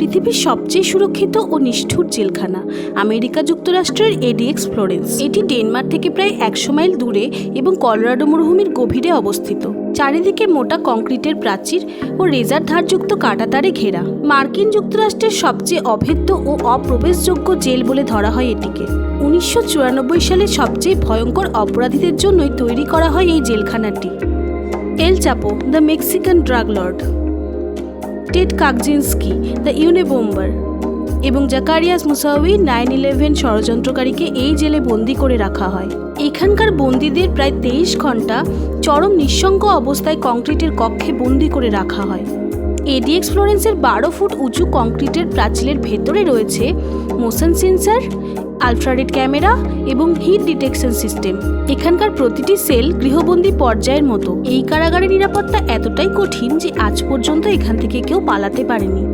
পৃথিবীর সবচেয়ে সুরক্ষিত ও নিষ্ঠুর জেলখানা, আমেরিকা যুক্তরাষ্ট্রের এডিএক্স ফ্লোরেন্স। এটি ডেনমার্ক থেকে প্রায় একশো মাইল দূরে এবং কলোরাডো মরুভূমির গভীরে অবস্থিত। চারিদিকে মোটা কংক্রিটের প্রাচীর ও রেজার ধারযুক্ত কাঁটাতারে ঘেরা। মার্কিন যুক্তরাষ্ট্রের সবচেয়ে অভেদ্য ও অপ্রবেশযোগ্য জেল বলে ধরা হয় এটিকে। উনিশশো চুরানব্বই সালে সবচেয়ে ভয়ঙ্কর অপরাধীদের জন্যই তৈরি করা হয় এই জেলখানাটি। El Chapo, the Mexican drug lord. Ted Kaczynski the Unabomber এবং জাকারিয়াস মুসাউই নাইন ইলেভেন ষড়যন্ত্রকারীকে এই জেলে বন্দি করে রাখা হয়। এখানকার বন্দীদের প্রায় তেইশ ঘণ্টা চরম নিঃসঙ্গ অবস্থায় কংক্রিটের কক্ষে বন্দি করে রাখা হয়। এডিএক্স ফ্লোরেন্সের বারো ফুট উঁচু কংক্রিটের প্রাচীরের ভেতরে রয়েছে মোশন সেন্সার, আলট্রারেড ক্যামেরা এবং হিট ডিটেকশন সিস্টেম। এখানকার প্রতিটি সেল গৃহবন্দী পর্যায়ের মতো। এই কারাগারের নিরাপত্তা এতটাই কঠিন যে আজ পর্যন্ত এখান থেকে কেউ পালাতে পারেনি।